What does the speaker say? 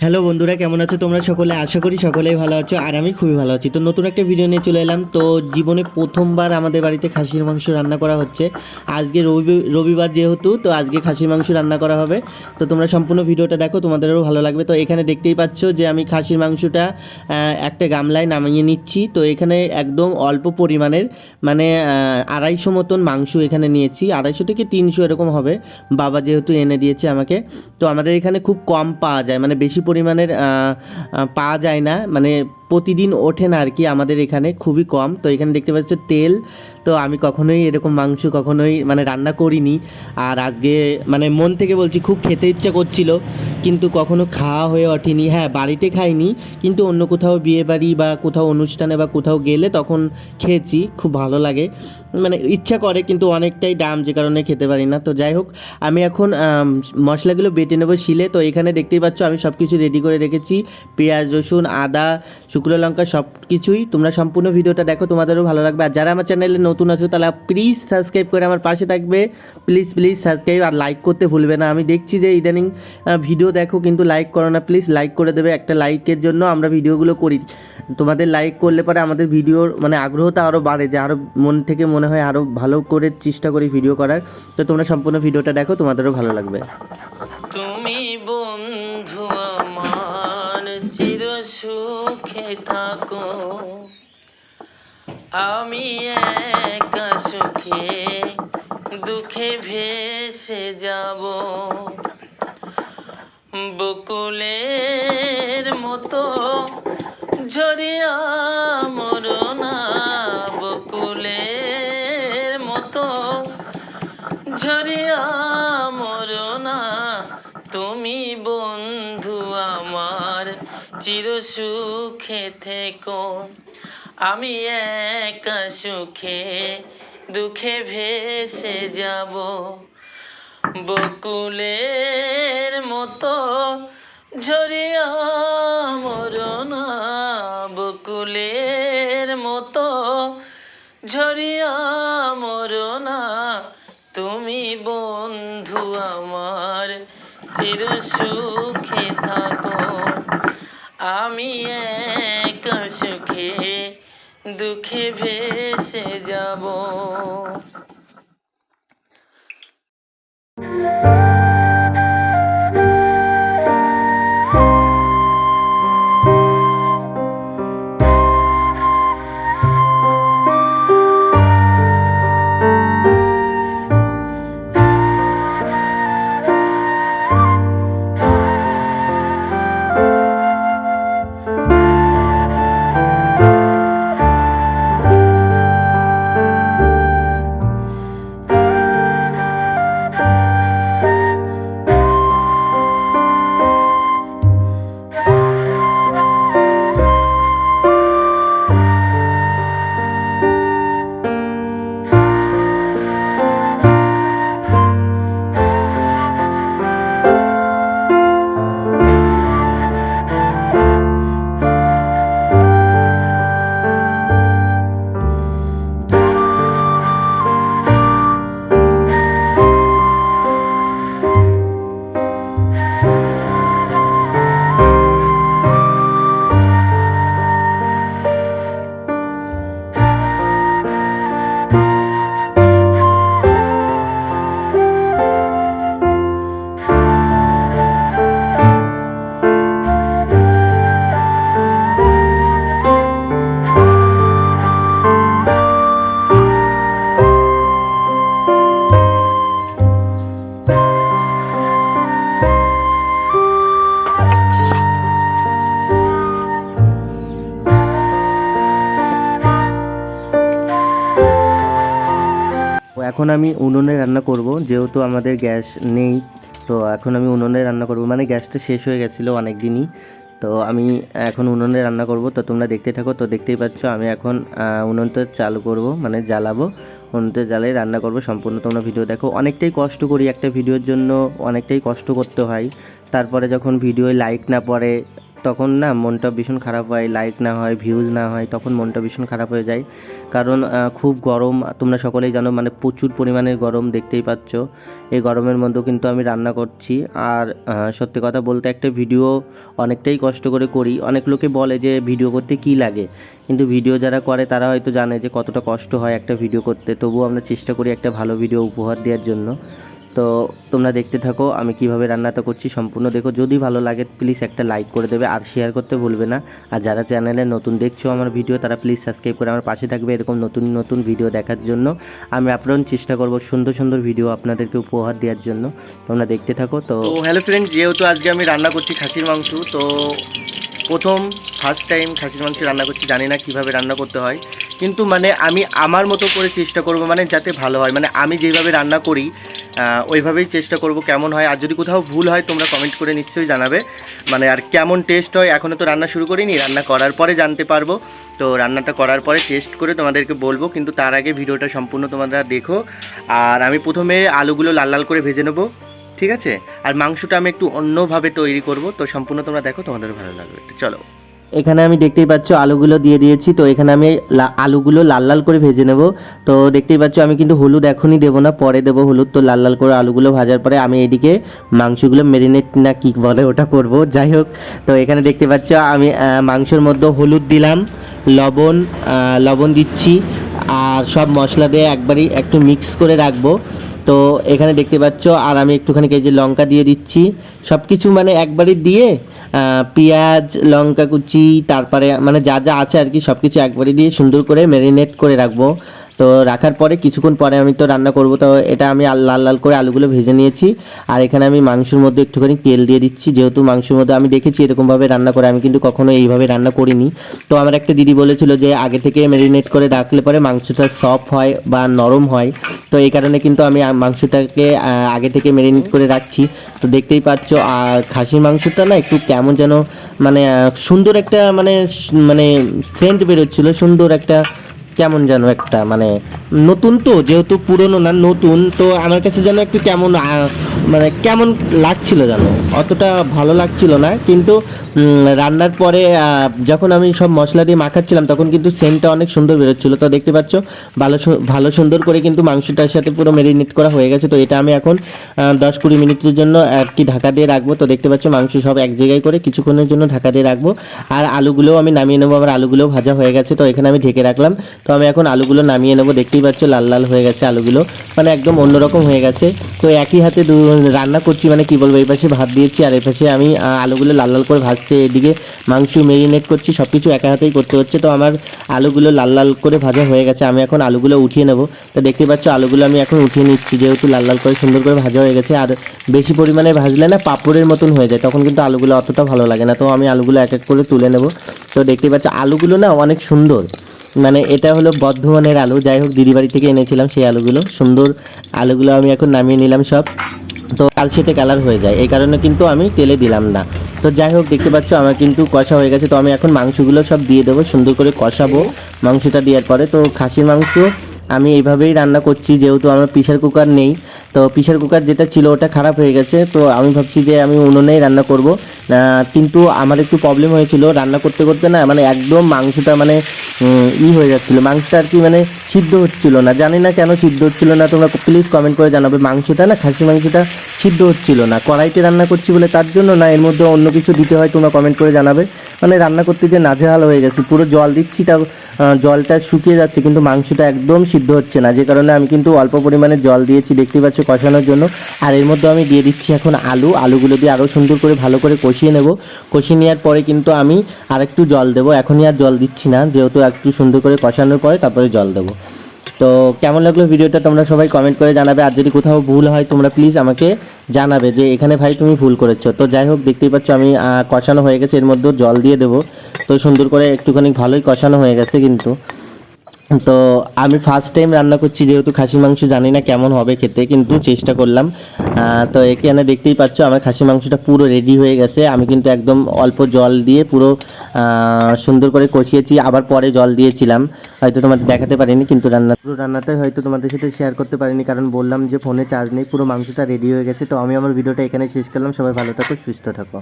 Hello বন্ধুরা, কেমন আছো তোমরা? সকলে আশা করি সকলেই ভালো আছো, আর আমি খুবই ভালো আছি। তো নতুন একটা ভিডিও নিয়ে চলে এলাম। তো জীবনে প্রথমবার আমাদের বাড়িতে খাসির মাংস রান্না করা হচ্ছে। আজকে রবি, রবিবার যেহেতু, তো আজকে খাসির মাংস রান্না করা হবে। তো তোমরা সম্পূর্ণ ভিডিওটা দেখো, তোমাদেরও ভালো লাগবে। তো এখানে দেখতেই পাচ্ছ যে আমি খাসির মাংসটা একটা গামলায় নামিয়ে নিচ্ছি। তো এখানে একদম অল্প পরিমাণের মানে আড়াইশো মতন মাংস এখানে নিয়েছি। আড়াইশো থেকে তিনশো এরকম হবে। বাবা যেহেতু এনে দিয়েছে আমাকে। তো আমাদের এখানে খুব কম পাওয়া যায় মানে বেশি পরিমাণের পাওয়া যায় না। মানে প্রতিদিন ওঠে না আর কি আমাদের এখানে, খুবই কম। তো এখানে দেখতে পাচ্ছ তেল, তো আমি কখনোই এরকম মাংস কখনোই মানে রান্না করিনি। আর আজকে মানে মন থেকে বলছি খুব খেতে ইচ্ছা করছিল, কিন্তু কখনো খাওয়া হয়ে ওঠেনি। হ্যাঁ বাড়িতে খাইনি, কিন্তু অন্য কোথাও বিয়ে বাড়ি বা কোথাও অনুষ্ঠানে বা কোথাও গেলে তখন খেয়েছি, খুব ভালো লাগে। মানে ইচ্ছা করে, কিন্তু অনেকটাই দাম, যে কারণে খেতে পারি না। তো যাই হোক, আমি এখন মশলাগুলো বেটে নেব শিলে। তো এখানে দেখতেই পাচ্ছ আমি সব কিছু রেডি করে রেখেছি। পেঁয়াজ, রসুন, আদা শুকনো লঙ্কা সব কিছুই তোমরা সম্পূর্ণ ভিডিওটা দেখো, তোমাদেরও ভালো লাগবে। আর যারা আমার চ্যানেলে নতুন আছো তাহলে প্লিজ সাবস্ক্রাইব করে আমার পাশে থাকবে। প্লিজ প্লিজ সাবস্ক্রাইব আর লাইক করতে ভুলবে না। আমি দেখছি যে ইদানিং ভিডিও দেখো, কিন্তু লাইক করো না। প্লিজ লাইক করে দেবে একটা লাইকের জন্য আমরা ভিডিওগুলো করি। তোমাদের লাইক করলে পরে আমাদের ভিডিওর মানে আগ্রহটা আরও বাড়ে যে আরও মন থেকে মনে হয় আরও ভালো করে চেষ্টা করি ভিডিও করার। তো তোমরা সম্পূর্ণ ভিডিওটা দেখো, তোমাদেরও ভালো লাগবে। তুমি বন্ধু সুখে থাকো। আমি একা সুখে দুঃখে ভেসে যাব। বকুলের মতো ঝরিয়া মরনা চির সুখে থেকো। আমি একা সুখে, দুঃখে ভেসে যাব। বকুলের মতো ঝরিয়া মরনা বকুলের মতো ঝরিয়া মরনা তুমি বন্ধু আমার, চির সুখে থাকো। আমি এক সুখে দুঃখে ভেসে যাব। এখন আমি উনুনে রান্না করব যেহেতু আমাদের গ্যাস নেই তো এখন আমি উনুনে রান্না করব। মানে গ্যাসটা শেষ হয়ে গেছিল অনেক দিনই তো আমি এখন উনুনে রান্না করব। তো তোমরা দেখতে থাকো তো দেখতেই পাচ্ছ আমি এখন আহ, উনুনটা চালু করব মানে জ্বালাবো। উনুনতে জ্বালাই রান্না করব সম্পূর্ণ। তোমরা ভিডিও দেখো অনেকটাই কষ্ট করি একটা ভিডিওর জন্য অনেকটাই কষ্ট করতে হয়। তারপরে যখন ভিডিওয় লাইক না পড়ে তখন না মনটা ভীষণ খারাপ হয় লাইক না হয় ভিউজ না হয়, তখন মনটা ভীষণ খারাপ হয়ে যায়। কারণ খুব গরম, তোমরা সকলেই জানো মানে প্রচুর পরিমাণের গরম দেখতেই পাচ্ছ। এই গরমের মধ্যেও কিন্তু আমি রান্না করছি। আর সত্যি কথা বলতে একটা ভিডিও অনেকটাই কষ্ট করে করি। অনেক লোকে বলে যে ভিডিও করতে কী লাগে? কিন্তু ভিডিও যারা করে, তারা হয়তো জানে যে, কতটা কষ্ট হয় একটা ভিডিও করতে। তবুও আমরা চেষ্টা করি একটা ভালো ভিডিও উপহার দেওয়ার জন্য। তো তোমরা দেখতে থাকো, আমি কীভাবে রান্নাটা করছি সম্পূর্ণ দেখো। যদি ভালো লাগে প্লিজ একটা লাইক করে দেবে আর শেয়ার করতে ভুলবে না। আর যারা চ্যানেলে নতুন দেখছ আমার ভিডিও তারা প্লিজ সাবস্ক্রাইব করে আমার পাশে থাকবে এরকম নতুন নতুন ভিডিও দেখার জন্য। আমি আপ্রাণ চেষ্টা করব সুন্দর সুন্দর ভিডিও আপনাদেরকে উপহার দেওয়ার জন্য। তোমরা দেখতে থাকো, তো হ্যালো ফ্রেন্ড যেহেতু আজকে আমি রান্না করছি খাসির মাংস, তো প্রথম ফার্স্ট টাইম খাসির মাংস রান্না করছি, জানি না কীভাবে রান্না করতে হয়। কিন্তু মানে আমি আমার মতো করে চেষ্টা করব মানে যাতে ভালো হয়। মানে আমি যেভাবে রান্না করি ওইভাবেই চেষ্টা করব কেমন হয়। আর যদি কোথাও ভুল হয়, তোমরা কমেন্ট করে নিশ্চয়ই জানাবে। মানে আর কেমন টেস্ট হয় এখনও তো রান্না শুরু করিনি, রান্না করার পরে জানতে পারব। তো রান্নাটা করার পরে টেস্ট করে তোমাদেরকে বলব, কিন্তু তার আগে ভিডিওটা সম্পূর্ণ তোমরা দেখো। আর আমি প্রথমে আলুগুলো লাল লাল করে ভেজে নেব, ঠিক আছে? আর মাংসটা আমি একটু অন্যভাবে তৈরি করব, তো সম্পূর্ণ তোমরা দেখো তোমাদের ভালো লাগবে। চলো। এখানে আমি দেখতেই পাচ্ছ আলুগুলো দিয়ে দিয়েছি, তো এখানে আমি আলুগুলো লাল লাল করে ভেজে নেব। তো দেখতেই পাচ্ছ আমি কিন্তু হলুদ এখনই দেবো না, পরে দেবো হলুদ, তো লাল লাল করে আলুগুলো ভাজার পরে আমি এদিকে মাংসগুলো মেরিনেট না কি বলে ওটা করব, যাই হোক। তো এখানে দেখতে পাচ্ছ আমি মাংসের মধ্যে হলুদ দিলাম, লবণ লবণ দিচ্ছি, আর সব মশলা দিয়ে একবারই একটু মিক্স করে রাখব। তো এখানে দেখতে পাচ্ছ, আর আমি একটুখানি কেজি লঙ্কা দিয়ে দিচ্ছি। সব কিছু মানে একবারই দিয়ে পেঁয়াজ, লঙ্কা কুচি, তারপরে মানে যা যা আছে আর কি সব কিছু একবারই দিয়ে সুন্দর করে ম্যারিনেট করে রাখব। তো রাখার পরে কিছুক্ষণ পরে আমি তো রান্না করব, তো এটা আমি লাল লাল করে আলুগুলো ভেজে নিয়েছি। আর এখানে আমি মাংসের মধ্যে একটুখানি তেল দিয়ে দিচ্ছি। যেহেতু মাংসের মধ্যে আমি দেখেছি এরকমভাবে রান্না করে, আমি কিন্তু কখনো এইভাবে রান্না করিনি। তো আমার একটা দিদি বলেছিল যে আগে থেকে ম্যারিনেট করে রাখলে পরে মাংসটা সফট হয় বা নরম হয়। তো এই কারণে কিন্তু আমি মাংসটাকে আগে থেকে ম্যারিনেট করে রাখছি। তো দেখতেই পাচ্ছ, আর খাসির মাংসটা না একটু কেমন যেন মানে সুন্দর একটা মানে মানে সেন্ট বেরোচ্ছিল, সুন্দর একটা কেমন যেন একটা মানে নতুন তো, যেহেতু পুরনো না, নতুন, তো আমার কাছে যেন একটু কেমন মানে কেমন লাগছিল যেন। অতটা ভালো লাগছিল না, কিন্তু রান্নার পরে যখন আমি সব মশলা দিয়ে মাখাচ্ছিলাম, তখন কিন্তু সেন্টটা অনেক সুন্দর বেরোচ্ছিলো। তো দেখতে পাচ্ছ, ভালো ভালো সুন্দর করে কিন্তু মাংসটার সাথে পুরো মেরিনেট করা হয়ে গেছে। তো এটা আমি এখন দশ কুড়ি মিনিটের জন্য আর কি ঢাকা দিয়ে রাখব। তো দেখতে পাচ্ছ, মাংস সব এক জায়গায় করে কিছুক্ষণের জন্য ঢাকা দিয়ে রাখব। আর আলুগুলোও আমি নামিয়ে নেব আমার আলুগুলোও ভাজা হয়ে গেছে। তো এখানে আমি ঢেকে রাখলাম। তো আমি এখন আলুগুলো নামিয়ে নেব। দেখতেই পাচ্ছ, লাল লাল হয়ে গেছে আলুগুলো। মানে একদম অন্যরকম হয়ে গেছে। তো একই হাতে দু- রান্না করছি মানে কী বলব, এই পাশে ভাত দিয়েছি আর এই পাশে আমি আলুগুলো লাল লাল করে ভাজতে এদিকে মাংস মেরিনেট করছি সব কিছু একা হাতেই করতে হচ্ছে। তো আমার আলুগুলো লাল লাল করে ভাজা হয়ে গেছে, আমি এখন আলুগুলো উঠিয়ে নেব। তো দেখতে পাচ্ছ, আলুগুলো আমি এখন উঠিয়ে নিচ্ছি, যেহেতু লাল লাল করে সুন্দর করে ভাজা হয়ে গেছে। আর বেশি পরিমাণে ভাজলে না পাপড়ের মতন হয়ে যায়, তখন কিন্তু আলুগুলো অতটা ভালো লাগে না। তো আমি আলুগুলো এক এক করে তুলে নেব। তো দেখতে পাচ্ছ, আলুগুলো না অনেক সুন্দর। মানে এটা হলো বর্ধমানের আলু। যাই হোক, দিদি বাড়ি থেকে এনেছিলাম সেই আলুগুলো। সুন্দর আলুগুলো আমি এখন নামিয়ে নিলাম সব। তো কালসেটে কালার হয়ে যায়। এই কারণে কিন্তু আমি তেলে দিলাম না। তো যাই হোক, দেখতে পাচ্ছ আমার কিন্তু কষা হয়ে গেছে। তো আমি এখন মাংসগুলো সব দিয়ে দেবো, সুন্দর করে কষাবো মাংসটা দেওয়ার পরে। তো খাসির মাংস আমি এইভাবেই রান্না করছি, যেহেতু আমার প্রেশার কুকার নেই। তো প্রেশার কুকার যেটা ছিল ওটা খারাপ হয়ে গেছে। তো আমি ভাবছি যে আমি উনুনেই রান্না করব। কিন্তু আমার একটু প্রবলেম হয়েছিল রান্না করতে করতে না মানে একদম মাংসটা মানে ই হয়ে যাচ্ছিল। মাংসটা আর কি মানে সিদ্ধ হচ্ছিল না। জানি না কেন সিদ্ধ হচ্ছিল না। তোমরা প্লিজ কমেন্ট করে জানাবে। মাংসটা না খাসি মাংসটা সিদ্ধ হচ্ছিল না। কড়াইতে রান্না করছি বলে তার জন্য না এর মধ্যে অন্য কিছু দিতে হয় তোমরা কমেন্ট করে জানাবে। মানে রান্না করতে যে নাজেহাল হয়ে গেছে পুরো জল দিচ্ছি তা আহ, জলটা শুকিয়ে যাচ্ছে, কিন্তু মাংসটা একদম সিদ্ধ হচ্ছে না। যে কারণে আমি কিন্তু অল্প পরিমাণে জল দিয়েছি, দেখতে পাচ্ছ কষানোর জন্য। আর এর মধ্যে আমি দিয়ে দিচ্ছি এখন আলু। আলুগুলো দিয়ে আরও সুন্দর করে ভালো করে কষিয়ে নেব। কষিয়ে নেওয়ার পরে কিন্তু আমি আরেকটু জল দেবো। এখনই আর জল দিচ্ছি না, যেহেতু একটু সুন্দর করে কষানোর পরে তারপরে জল দেবো। তো কেমন লাগল ভিডিওটা তোমরা সবাই কমেন্ট করে জানাবে। আর যদি কোথাও ভুল হয়, তোমরা প্লিজ আমাকে জানাবে যে, এখানে ভাই তুমি ভুল করেছ। তো যাই হোক, দেখতেই পাচ্ছ আমি কষানো হয়ে গেছে। এর মধ্যেও জল দিয়ে দেবো। তো সুন্দর করে একটুখানি ভালোই কষানো হয়ে গেছে কিন্তু। তো আমি ফার্স্ট টাইম রান্না করছি, যেহেতু খাসি মাংস জানি না কেমন হবে খেতে, কিন্তু চেষ্টা করলাম। তো এখানে দেখতেই পাচ্ছ, আমার খাসি মাংসটা পুরো রেডি হয়ে গেছে। আমি কিন্তু একদম অল্প জল দিয়ে পুরো সুন্দর করে কষিয়েছি, আবার পরে জল দিয়েছিলাম। হয়তো তোমাদের দেখাতে পারিনি, কিন্তু রান্না পুরো রান্নাটাই হয়তো তোমাদের সাথে শেয়ার করতে পারিনি, কারণ বললাম যে ফোনে চার্জ নেই, পুরো মাংসটা রেডি হয়ে গেছে। তো আমি আমার ভিডিওটা এখানে শেষ করলাম, সবাই ভালো থাকো, সুস্থ থাকো।